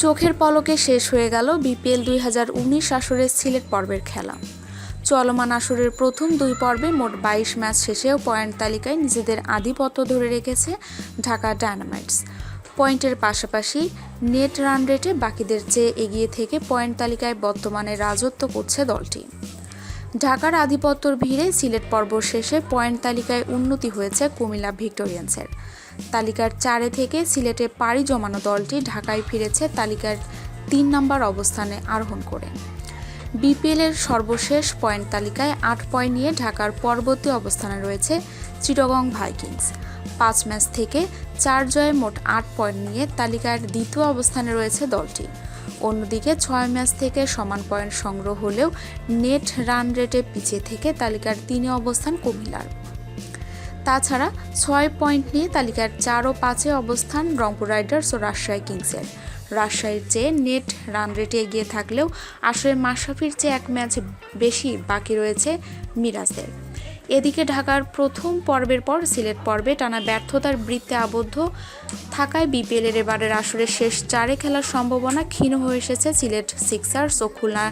চোখের পলকে শেষ হয়ে গেল বিপিএল দুই হাজার উনিশ আসরের সিলেট পর্বের খেলা। চলমান আসরের প্রথম দুই পর্বে মোট বাইশ ম্যাচ শেষেও পয়েন্ট তালিকায় নিজেদের আধিপত্য ধরে রেখেছে ঢাকা ডায়নামাইটস। পয়েন্টের পাশাপাশি নেট রান রেটে বাকিদের চেয়ে এগিয়ে থেকে পয়েন্ট তালিকায় বর্তমানে রাজত্ব করছে দলটি। ঢাকার আধিপত্যর ভিড়ে সিলেট পর্ব শেষে পয়েন্ট তালিকায় উন্নতি হয়েছে কুমিল্লা ভিক্টোরিয়ান্সের। তালিকার চারে থেকে সিলেটে পাড়ি জমানো দলটি ঢাকায় ফিরেছে তালিকার তিন নম্বর অবস্থানে আরোহণ করে। বিপিএলের সর্বশেষ পয়েন্ট তালিকায় আট পয়েন্ট নিয়ে ঢাকার পরবর্তী অবস্থানে রয়েছে চিটগং ভাইকিংস। পাঁচ ম্যাচ থেকে চার জয়ে মোট আট পয়েন্ট নিয়ে তালিকার দ্বিতীয় অবস্থানে রয়েছে দলটি। অন্যদিকে ছয় ম্যাচ থেকে সমান পয়েন্ট সংগ্রহ হলেও নেট রান রেটে পিছিয়ে থেকে তালিকার তিনে অবস্থান কুমিল্লার। তাছাড়া ছয় পয়েন্ট নিয়ে তালিকার চার ও পাঁচে অবস্থান রংপুর রাইডার্স ও রাজশাহী কিংসের। রাজশাহীর চেয়ে নেট রান রেটে এগিয়ে থাকলেও আসলে মাশরাফির চেয়ে এক ম্যাচ বেশি বাকি রয়েছে মিরাজদের। এদিকে ঢাকার প্রথম পর্বের পর সিলেট পর্বে টানা ব্যর্থতার বৃত্তে আবদ্ধ থাকায় বিপিএলের এবারের আসরের শেষ চারে খেলার সম্ভাবনা ক্ষীণ হয়ে এসেছে সিলেট সিক্সার্স ও খুলনা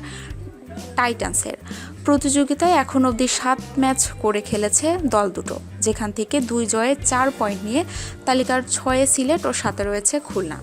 টাইটান্সের। প্রতিযোগিতায় এখন অবধি সাত ম্যাচ করে খেলেছে দল দুটো, যেখান থেকে দুই জয়ে চার পয়েন্ট নিয়ে তালিকার ছয়ে সিলেট ও সাথে রয়েছে খুলনা।